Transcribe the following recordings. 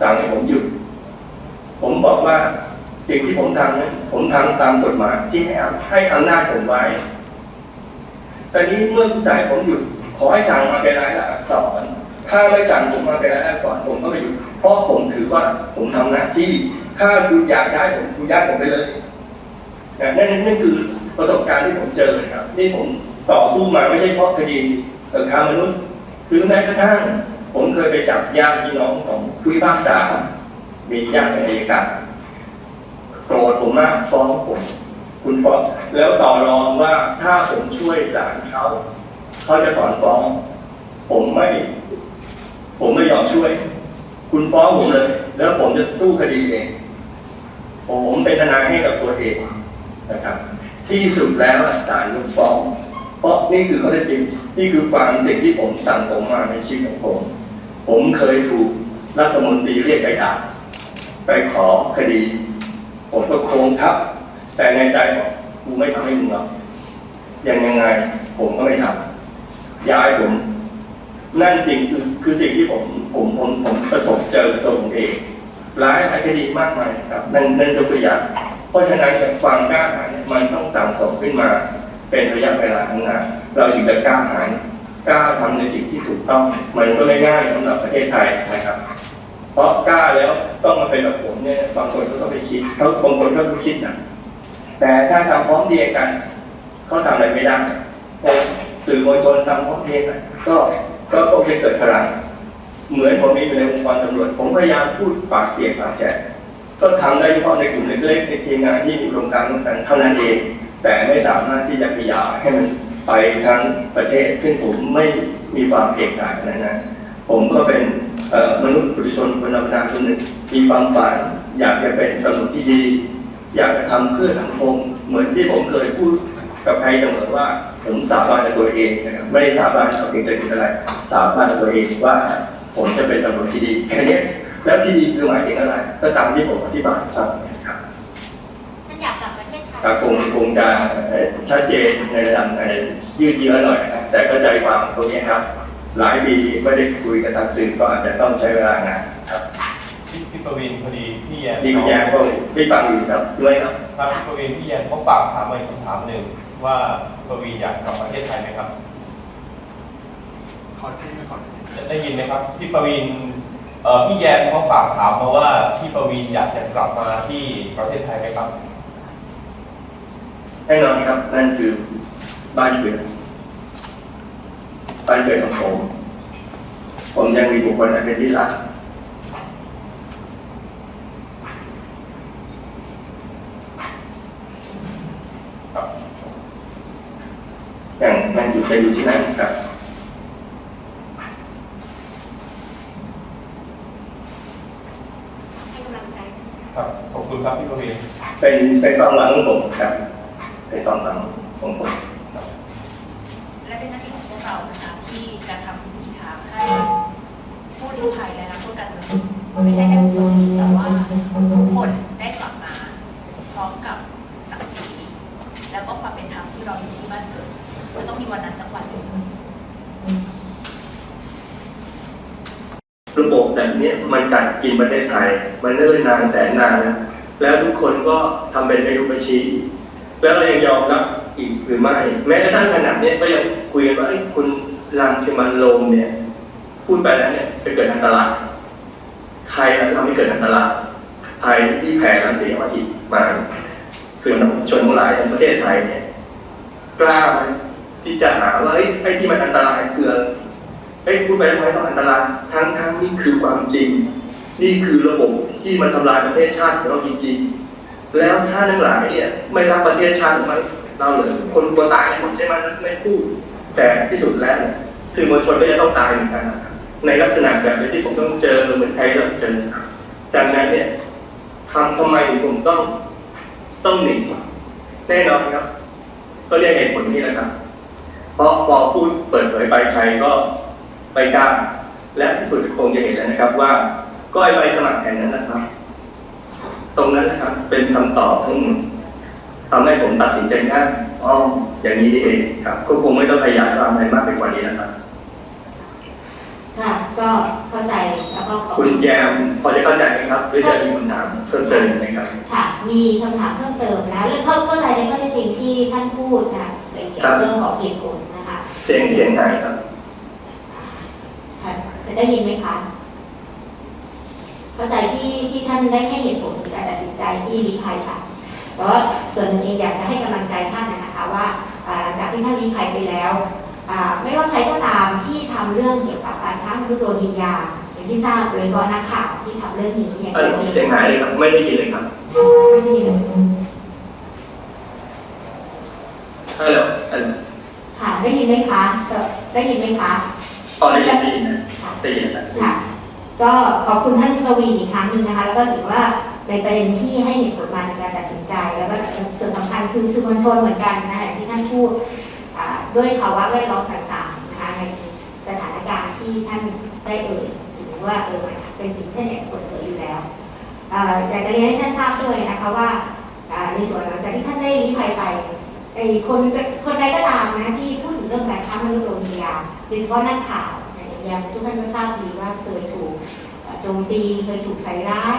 สั่งให้ผมหยุด ผมบอกว่าสิ่งที่ผมทำนั้นผมทำตามกฎหมายที่ให้อำให้อำนาจผมไว้ตอนนี้เมื่อจ่ายผมหยุด ขอให้สั่งมาเป็นรายลักษณ์อักษร ถ้าไม่สั่งผมมาเป็นรายลักษณ์อักษรผมก็ไม่หยุด เพราะผมถือว่าผมทำหน้าที่ ถ้าคุณอยากย้ผมคุณย้ายผมไปเลยนั่นนั่นคือประสบการณ์ที่ผมเจอครับ นี่ผมต่อสู้มาไม่ใช่เพราะคดีเอ่อค้ามนุษย์หรือแม้กระทั่ง ผมเคยไปจับญาติพี่น้องของผู้พิพากษามีญาติเป็นอัยการโกรธผมมากฟ้องผม คุณฟ้องแล้วต่อรองว่าถ้าผมช่วยหลานเขาเขาจะถอนฟ้อง ผมไม่ ผมไม่ยอมช่วย คุณฟ้องผมเลย แล้วผมจะสู้คดีเองผมเป็นทนายให้กับตัวเองนะครับ ที่สุดแล้วศาลยกฟ้อง เพราะนี่คือข้อเท็จจริงนี่คือความสิ่งที่ผมสั่งสมมาในชีวิตของผม ผมเคยถูกรัฐมนตรีเรียกไปด่าไปขอคดี ผมก็โค้งทับ แต่ในใจบอกกูไม่ทำให้มึงหรอกยังยังไง ผมก็ไม่ทำย้ายผม นั่นสิ่งคือคือสิ่งที่ผมผมผมผมประสบเจอตัวผมเองหลายหลายคดีมากมายครับนั่นนั่นยกตัวอย่างเพราะฉะนั้นความกล้าหาญมันต้องสั่งสมขึ้นมา เป็นระยะเวลาข้งหน้าเราถึงจะกล้าหาญ กล้าทำในสิ่งที่ถูกต้องมันก็ไม่ง่ายสำหรับประเทศไทยนะครับ เพราะกล้าแล้วต้องมาเป็นแบบผมเนี่ยบางคนก็ต้องไปคิดเขาบางคนก็ไม่คิดนะแต่ถ้าทำพร้อมเพรียกันเขาทำอะไรไม่ได้พอสื่อมวลชนทำพร้อมเพรียกันก็ก็คงจะเกิดพลังเหมือนผมมีอยู่ในองค์กรตำรวจผมพยายามพูดปากเสียงปากแฉะก็ทำได้เฉพาะในกลุ่มเล็กๆในทีมงานที่มีโครงการร่วมกันเท่านั้นเองแต่ไม่สามารถที่จะขยายให้มัน ไปทั้งประเทศ ซึ่งผมไม่มีความเก่งกาจขนาดนั้น ผมก็เป็นเอ่อมนุษย์ปุถุชนคนธรรมดาคนหนึ่งมีความฝันอยากจะเป็นตำรวจที่ดี อยากจะทำเพื่อสังคม เหมือนที่ผมเคยพูดกับใครเสมอว่าผมสาบานกับตัวเองนะครับไม่ได้สาบานกับสิ่งศักดิ์สิทธิ์อะไร สาบานกับตัวเองว่าผมจะเป็นตำรวจที่ดีแค่เนี้ยแล้วที่ดีคือหมายถึงอะไรก็ตามที่ผมอธิบายครับท่านอยากกลับประเทศไทยครับคงคงจะเอ่อชัดเจนในระดับใน ยืดเยื้อหน่อยนะครับแต่ก็ใจความตรงนี้ครับ หลายปีไม่ได้คุยกันทางสื่อก็อาจจะต้องใช้เวลานานครับพี่พี่ประวินพอดีพี่แยมดีคุณแยงก็ไม่ฟังอยู่ครับด้วยครับครับพี่ประวินพี่แยมเขาฝากถามมาอีกคำถามหนึ่งว่าประวินอยากกลับประเทศไทยไหมครับขอที่ไม่ขอที่จะได้ยินไหมครับพี่ประวินเอ่อพี่แยมเขาฝากถามมาว่าพี่ประวินอยากจะกลับมาที่ประเทศไทยไหมครับแน่นอนครับนั่นคือ บ้านเกิดบ้านเกิดของผม ผมยังมีบุคคลอันเป็นที่รักครับยังยังอยู่จะอยู่ที่นั่นครับให้กำลังใจครับขอบคุณครับพี่ประวินเป็นเป็นความหวังของผมครับเป็นความหวังของผมและ เป็นหน้าที่ของพวกเรานะคะที่จะทำทุกวิถีทางให้ผู้ลี้ภัยและนักโทษการเมืองไม่ใช่แค่บุคคลนี้แต่ว่าทุกคนได้กลับมาพร้อมกับศักดิ์ศรีแล้วก็ความเป็นธรรมที่เราอยู่ที่บ้านเกิดจะต้องมีวันนั้นสักวันหนึ่งระบบแบบนี้มันกัดกินประเทศไทยมันเนิ่นนานแสนนานแล้วแล้วทุกคนก็ทำเป็นไปดูบัญชี แล้วเรายังยอมรับ อีกหรือไม่ แม้กระทั่งขนาดเนี้ยก็ยังคุยกันว่าเอ้ยคุณรังสิมันโรมเนี่ย พูดไปแล้วเนี่ยจะเกิดอันตรายใครทำให้เกิดอันตรายใครที่แผ่รังสีออกอีกมาส่วนชนหลายในประเทศไทยเนี่ยกล้าไหมที่จะหาว่าเอ้ไอ้ที่มันอันตรายคืออไอ้พูดไปทำไมต้องอันตรายทั้งทั้งนี่คือความจริง นี่คือระบบที่มันทำลายประเทศชาติของเราจริงๆแล้วชาติทั้งหลายเนี่ย ไม่รักประเทศชาติของมัน เราเลยคนกลัวตายหมดใช่ไหมไม่พูดแต่ที่สุดแล้วสื่อมวลชนก็จะต้องตายเหมือนกันนะครับในลักษณะแบบนี้ที่ผมต้องเจอเหมือนใครต้องเจอดังนั้นเนี่ยทำทำไมผมต้องต้องหนีแน่นอนครับ ก็เรียกเหตุผลนี้แหละครับ เพราะพอพูดเปิดเผยไปใครก็ไปกล้าและที่สุดคงจะเห็นแล้วนะครับ ว่าก็ไอใบสมัครแห่งนั้นนะครับ ตรงนั้นนะครับเป็นคำตอบทั้งหมด ทำให้ผมตัดสินใจง่ายอ๋ออย่างนี้นี่เองครับ ก็คงไม่ต้องขยายความอะไรมากไปกว่านี้นะครับ ค่ะ ก็เข้าใจแล้วก็ขอบคุณแยมพอจะเข้าใจไหมครับหรือจะมีคำถามเพิ่มเติมไหมครับ ค่ะ มีคำถามเพิ่มเติมนะเรื่องเข้าเข้าใจในข้อเท็จจริงที่ท่านพูดนะเกี่ยวกับเรื่องของเหตุผลนะคะ เสียงเสียงไหนครับค่ะจะได้ยินไหมคะเข้าใจที่ที่ท่านได้ให้เหตุผลในการตัดสินใจที่รีภัยค่ะ แต่ว่าส่วนหนึ่งเองอยากจะให้กำลังใจท่านนะคะว่าอ่าหลังจากที่ท่านรีภัยไปแล้วอ่าไม่ว่าใครก็ตามที่ทำเรื่องเกี่ยวกับการค้ามนุษย์โรฮิงญาอย่างที่ทราบโดยเฉพาะนักข่าวที่ทำเรื่องนี้อย่างเออเสียงหายเลยครับไม่ได้ยินเลยครับไม่ได้ยินฮัลโหลฮัลโหลค่ะได้ยินไหมคะได้ยินไหมคะตอนได้ยินนะค่ะได้ยินนะค่ะก็ขอบคุณท่านกวีอีกครั้งหนึ่งนะคะ แล้วก็ถือว่า ในประเด็นที่ให้เหตุผลมาในการตัดสินใจ แล้วก็ส่วนสำคัญคือสื่อมวลชนเหมือนกันนะที่ท่านพูดด้วยภาวะแวดล้อมต่างๆนะคะในสถานการณ์ที่ท่านได้เอ่ยถึงว่าเออมันเป็นสิ่งที่ท่านอยเปิดเผยอยู่แล้วอ่าอยากจะเรียนให้ท่านทราบด้วยนะคะว่าในส่วนหลังจากที่ท่านได้ลี้ภัยไปไอ้คนคนใดก็ตามนะที่พูดถึงเรื่องการค้ามนุษย์โรฮิงญาโดยเฉพาะนักข่าวอย่างทุกท่านก็ทราบดีว่าเคยถูกโจมตีเคยถูกใส่ร้าย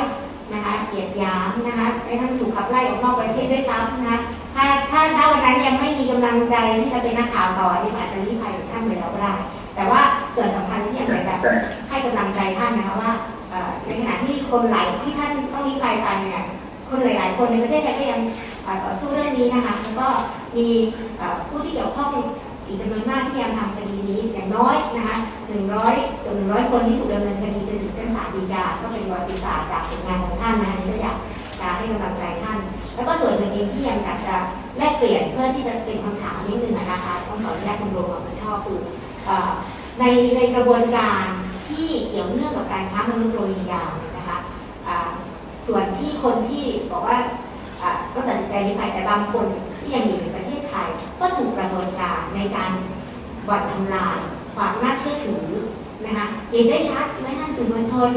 นะคะเหยียดหยามนะคะแม้ทั่งถูกขับไล่ออกนอกประเทศด้วยซ้ำนะคะถ้าถ้าถ้าวันนั้นยังไม่มีกำลังใจที่จะเป็นนักข่าวต่อนี่อาจจะรีภัยท่านไปแล้วก็ได้แต่ว่าส่วนสำคัญที่อยากจะให้กำลังใจท่านนะคะว่าในขณะที่คนหลายที่ท่านต้องรีภัยไปเนี่ยคนหลายๆคนในประเทศไทยก็ยังต่อสู้เรื่องนี้นะคะแล้วก็มีผู้ที่เกี่ยวข้องอีกจำนวนมากที่ยังทำคดีนี้อย่างน้อยนะคะหนึ่งร้อยจนหนึ่งร้อยคนที่ถูกดำเนินคดีจนถึงชั้นีกาก็เป็นประวัติศาสตร์จากผลงานของท่านนะก็อยากจะให้กำลังใจท่าน แล้วก็ส่วนหนึ่งเองที่ยังอยากจะแลกเปลี่ยนเพื่อที่จะเป็นคำถามนิดนึงนะคะต้องขออนุญาตคุณโรมควาชอบคือในในกระบวนการที่เกี่ยวเนื่องกับการค้ามนุษย์โรฮิงญาเนี่ยนะคะส่วนที่คนที่บอกว่าอ่าก็ตัดสินใจลี้ภัยแต่บางคนที่ยังอยู่ในประเทศไทย ก็ถูกกระบวนการในการบ่อนทำลายความน่าเชื่อถือ นะคะเห็นได้ชัดแม้ท่านสื่อมวลชน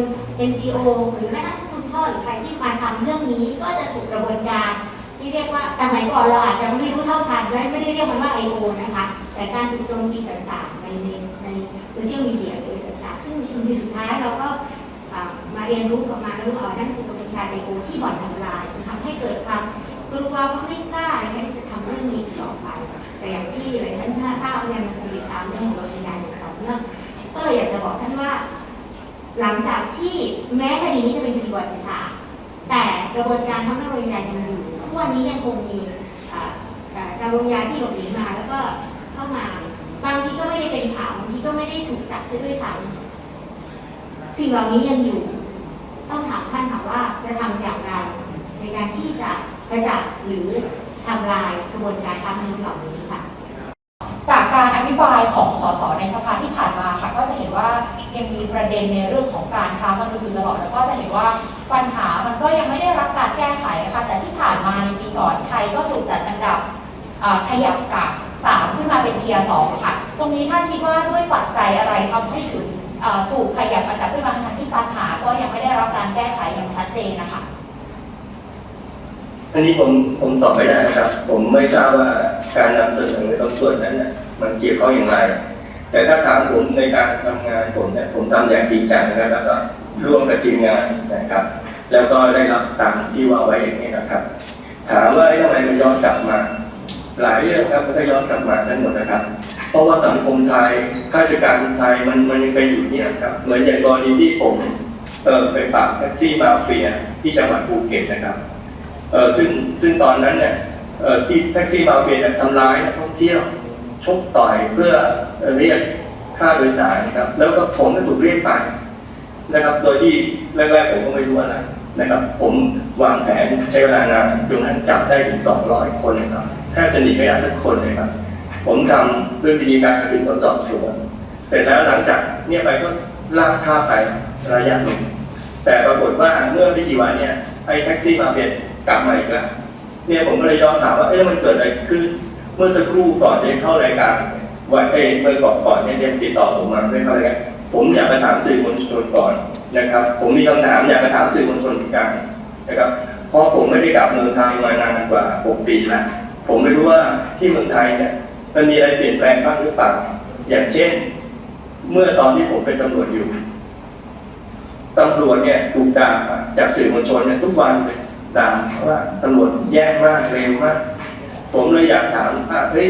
NGO หรือแม้ทั่งคุณช่อหรือใครที่มาทำเรื่องนี้ก็จะถูกกระบวนการที่เรียกว่าแต่สมัยก่อนเราอาจจะไม่รู้เท่าทันและไม่ได้เรียกมันว่า I.O. นะคะ แต่การถูกโจมตีต่างๆ ในในในโซเชียลมีเดียหรือต่างๆ ซึ่งจริงๆสุดท้ายเราก็มาเรียนรู้กับมาแล้วรู้ว่านั่นคือกระบวนการ I.O. ที่บ่อนทำลายทำให้เกิดความกลัวควาไม่กล้าในการที่จะทำเรื่องนี้ต่อไปแต่อย่างที่หลายท่านถ้าทราบเนี่ยมันคงติดตามเรื่องของโรฮิงญาอย่างต่อเนื่อง ก็เลยอยากจะบอกท่านว่า หลังจากที่แม้คดีนี้จะเป็นคดีประวัติศาสตร์แต่กระบวนการทำให้โรฮิงญายังอยู่ทุกวันนี้ยังคงมีอ่าอ่าโรงญาที่หลบหนีมาแล้วก็เข้ามา บางทีก็ไม่ได้เป็นข่าวบางทีก็ไม่ได้ถูกจับซะด้วยซ้ำสิ่งเหล่านี้ยังอยู่ ต้องถามท่านค่ะว่าจะทำอย่างไรในการที่จะกระจัดหรือทำลายกระบวนการค้ามนุษย์เหล่านี้ นในเรื่องของการค้ามนุษย์อยู่ตลอดแล้วก็จะเห็นว่าปัญหามันก็ยังไม่ได้รับการแก้ไขนะคะแต่ที่ผ่านมาในปีก่อนไทยก็ถูกจัดอันดับขยับกับสามขึ้นมาเป็นเทียร์สองค่ะ ตรงนี้ท่านคิดว่าด้วยปัจจัยอะไรทำให้ถึงถูกขยับอันดับขึ้นมาทั้งที่ปัญหาก็ยังไม่ได้รับการแก้ไขอย่างชัดเจนนะคะอันนี้ผมผมตอบไม่ได้ครับ ผมไม่ทราบว่าการนำเสนอตรงส่วนนั้นนะมันเกี่ยวข้องอย่างไร แต่ถ้าถามผมในการทำงานผมเนี่ยผมทำอย่างจริงจังนะครับแล้วก็ร่วมกับทีมงานนะครับ แล้วก็ได้รับตามที่ว่าไว้อย่างนี้นะครับ ถามว่าเอ๊ะทำไมมันย้อนกลับมา หลายเรื่องครับมันก็ย้อนกลับมาทั้งหมดนะครับ เพราะว่าสังคมไทยข้าราชการไทยมันมันยังเป็นอยู่เนี่ยครับ เหมือนอย่างกรณีที่ผมเออไปปราบแท็กซี่มาเฟียที่จังหวัดภูเก็ตนะครับเออซึ่งซึ่งตอนนั้นเนี่ยเออที่แท็กซี่มาเฟียเนี่ยทำร้ายนักท่องเที่ยว ชกต่อยเพื่อเรียกค่าโดยสารนะครับ แล้วก็ผมก็ถูกเรียกไปนะครับ โดยที่แรกๆผมก็ไม่รู้อะไรนะครับ ผมวางแผนใช้เวลานานจนกระทั่งจับได้ถึง 200 คนนะครับแทบจะหนีไม่ได้สักคนเลยครับ ผมทำด้วยวิธีการสืบสวนสอบสวนเสร็จแล้วหลังจากเนี่ยไปก็ลากข้าไประยะหนึ่งแต่ปรากฏว่าเมื่อไม่กี่วันเนี่ยไอ้แท็กซี่มาเฟียกลับมาอีกแล้วเนี่ยผมก็เลยย้อนถามว่าเอ๊ะมันเกิดอะไรขึ้น มื่อสักครู่ก่อนจะเข้ารายการวันเอ้ยเมื่อก่อนก่อนเนี่ยเดนติดต่อผมมาไม่เขารายการผมอยากไปถามสื่อมวลชนก่อนนะครับ ผมมีคำถามอยากไปถามสื่อมวลชนเหมือนกันนะครับเพราะผมไม่ได้กลับเมืองไทยมานานกว่า6ปีแล้วผมไม่รู้ว่าที่เมืองไทยเนี่ยมันมีอะไรเปลี่ยนแปลงบ้างหรือเปล่าอย่างเช่น เมื่อตอนที่ผมเป็นตำรวจอยู่ตำรวจเนี่ยถูกด่าจากสื่อมวลชนเนี่ยทุกวันเลยด่าว่าตำรวจแย่มากเร็วมาก ผมเลยอยากถามว่าเฮ้ย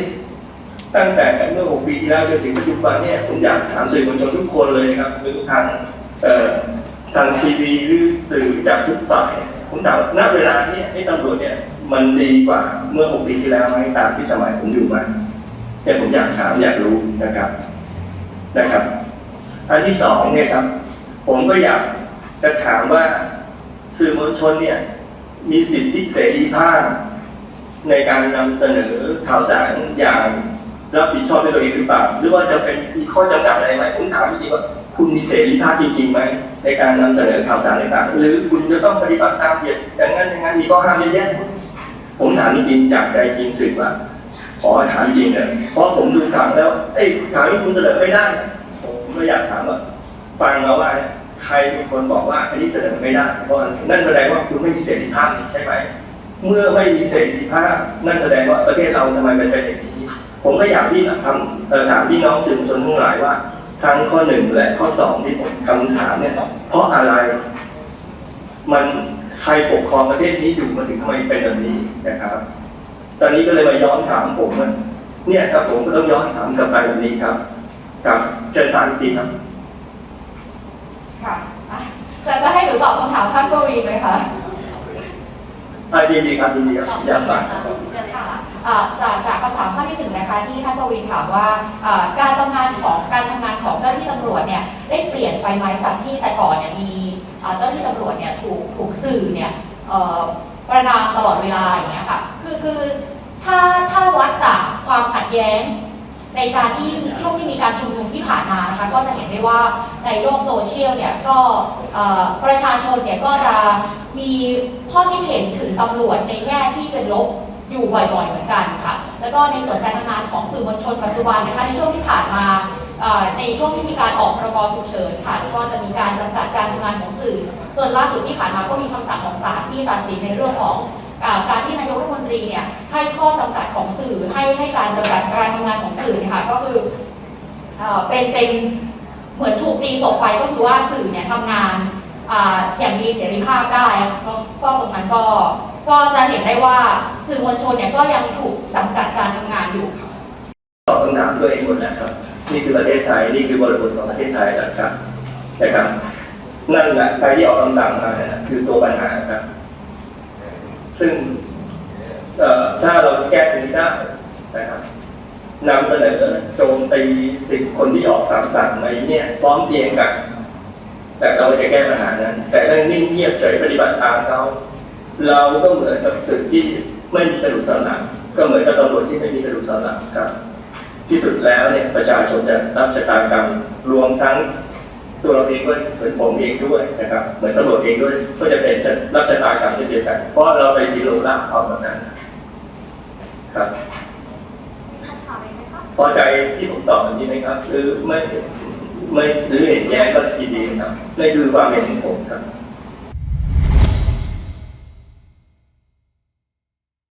ตั้งแต่เมื่อหกปีที่แล้วจนถึงปัจจุบันเนี่ยผมอยากถามสื่อมวลชนทุกคนเลยครับหรือทางเอ่อทางทีวีหรือสื่อจากทุกฝ่ายผมถามณเวลาเนี้ให้ตำรวจเนี่ยมันดีกว่าเมื่อหกปีที่แล้วไหมตามที่สมัยผมอยู่มาเนี่ยผมอยากถามอยากรู้นะครับนะครับอันที่สองเนี่ยครับ ผมก็อยากจะถามว่าสื่อมวลชนเนี่ย มีสิทธิเสรีภาพ ในการนำเสนอข่าวสารอย่างรับผิดชอบด้วยตัวเองหรือเปล่า หรือว่าจะเป็นมีข้อจำกัดอะไรไหมผมถามจริงว่าคุณมีเสรีภาพจริงๆไหมในการนำเสนอข่าวสารต่างๆ หรือคุณจะต้องปฏิบัติตามเหตุอย่างนั้นอย่างนั้นมีข้อห้ามเยอะแยะผมถามจริงจากใจจริงสื่อว่าขอถามจริงเนี่ยเพราะผมดูข่าวแล้วไอ้ข่าวที่คุณเสนอไม่ได้ผมก็อยากถามว่าฟังแล้วว่าใครเป็นคนบอกว่าอันนี้เสนอไม่ได้เพราะนั่นแสดงว่าคุณไม่มีเสรีภาพนี่ใช่ไหม เมื่อไม่มีเสรีภาพนั่นแสดงว่าประเทศเราทำไมเป็นอย่างนี้ผมก็อยากที่ทำถามพี่น้องสื่อมวลชนทั้งหลายว่าทั้งข้อหนึ่งและข้อสองที่ผมคำถามเนี่ยเพราะอะไร มันใครปกครองประเทศนี้อยู่มันถึงทำไมเป็นแบบนี้นะครับ ตอนนี้ก็เลยมาย้อนถามผมเนี่ยครับผมก็ต้องย้อนถามกลับไปแบบนี้ครับกับเชิญถามจริครับค่ะจะจะให้หนูตอบคำถามท่านปวีไหมคะ อ่ดีดีครับดีดีครับอยากฟังครับเชิญค่ะอ่าจากจากคำถามข้อที่หนึ่งนะคะที่ท่านปวีณถามว่าอ่าการทำงานของการทำงานของเจ้าหน้าที่ตำรวจเนี่ยได้เปลี่ยนไปไหมจากที่แต่ก่อนเนี่ยมีอ่าเจ้าหน้าที่ตำรวจเนี่ยถูกถูกสื่อเนี่ยเอ่อประนามตลอดเวลาอย่างเงี้ยค่ะคือคือถ้าถ้าวัดจากความขัดแย้ง ในการที่ช่วงที่มีการชุมนุมที่ผ่านมานะคะก็จะเห็นได้ว่าในโลกโซเชียลเนี่ยก็ประชาชนเนี่ยก็จะมีข้อคิดเห็นถึงตำรวจในแง่ที่เป็นลบอยู่บ่อยๆเหมือนกันค่ะ แล้วก็ในส่วนการทำงานของสื่อมวลชนปัจจุบันนะคะในช่วงที่ผ่านมาในช่วงที่มีการออกพรกฉุกเฉินค่ะก็จะมีการจำกัดการทำงานของสื่อส่วนล่าสุดที่ผ่านมาก็มีคำสั่งของศาลที่ตัดสินในเรื่องของ การที่นายกรัฐมนตรีเนี่ยให้ข้อจำกัดของสื่อให้ให้การจำกัดการทำงานของสื่อเนี่ยค่ะก็คือเป็นเป็นเหมือนถูกตีตกไปก็คือว่าสื่อเนี่ยทำงานอย่างมีเสรีภาพได้ค่ะก็ก็ตรงนั้นก็ก็จะเห็นได้ว่าสื่อมวลชนเนี่ยก็ยังถูกจำกัดการทำงานอยู่ค่ะตอบคำถามตัวเองหมดแล้วครับนี่คือประเทศไทยนี่คือบริบทของประเทศไทยนะครับนะครับนั่นแหละใครที่ออกคำสั่งมาเนี่ยคือตัวปัญหาครับ ซึ่งถ้าเราแก้ตรงนี้ได้นะครับนำเสนอโจมตีสิทธิคนที่ออกคำสั่งในเนี่ยพร้อมเพียงกัน แต่เราจะแก้ปัญหานั้น แต่ถ้านิ่งเงียบเฉยปฏิบัติตามเขาเราก็เหมือนกับสื่อที่ไม่มีกระดูกสันหลังก็เหมือนกับตำรวจที่ไม่มีกระดูกสันหลังครับ ที่สุดแล้วเนี่ยประชาชนจะรับชะตากรรมรวมทั้ง ตัวเราเองด้วยเหมือนผมเองด้วยนะครับเหมือนตำรวจเองด้วยก็จะเป็นจะรับชะตากรรมเช่นเดียวกัน เพราะเราไปสีโลล่าเขาแบบนั้นครับพอใจที่ผมตอบแบบนี้ไหมครับหรือไม่ไม่หรือเห็นแย้งก็ยินดีครับนี่คือความเห็นของผมครับ